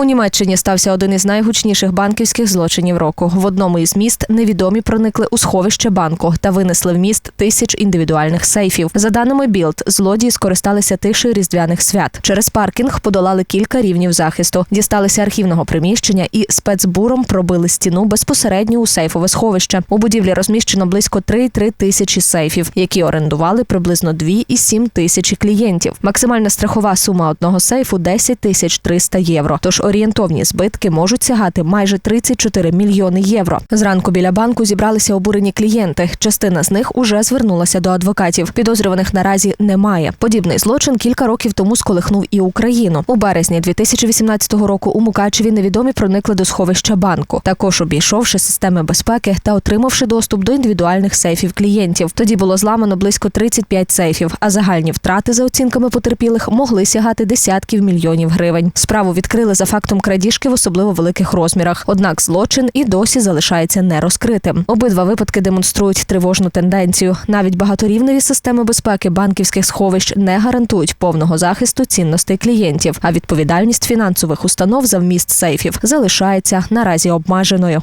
У Німеччині стався один із найгучніших банківських злочинів року. В одному із міст невідомі проникли у сховище банку та винесли в міст тисяч індивідуальних сейфів. За даними Білд, злодії скористалися тишею різдвяних свят. Через паркінг подолали кілька рівнів захисту, дісталися архівного приміщення і спецбуром пробили стіну безпосередньо у сейфове сховище. У будівлі розміщено близько 3,3 тисячі сейфів, які орендували приблизно 2,7 тисячі клієнтів. Максимальна страхова сума одного сейфу 10 тисяч 300 євро. Тож орієнтовні збитки можуть сягати майже 34 мільйони євро. Зранку біля банку зібралися обурені клієнти. Частина з них уже звернулася до адвокатів. Підозрюваних наразі немає. Подібний злочин кілька років тому сколихнув і Україну. У березні 2018 року у Мукачеві невідомі проникли до сховища банку, також обійшовши системи безпеки та отримавши доступ до індивідуальних сейфів клієнтів. Тоді було зламано близько 35 сейфів, а загальні втрати за оцінками потерпілих могли сягати десятків мільйонів гривень. Справу відкрили за фактом крадіжки в особливо великих розмірах. Однак злочин і досі залишається нерозкритим. Обидва випадки демонструють тривожну тенденцію. Навіть багаторівневі системи безпеки банківських сховищ не гарантують повного захисту цінностей клієнтів, а відповідальність фінансових установ за вміст сейфів залишається наразі обмеженою.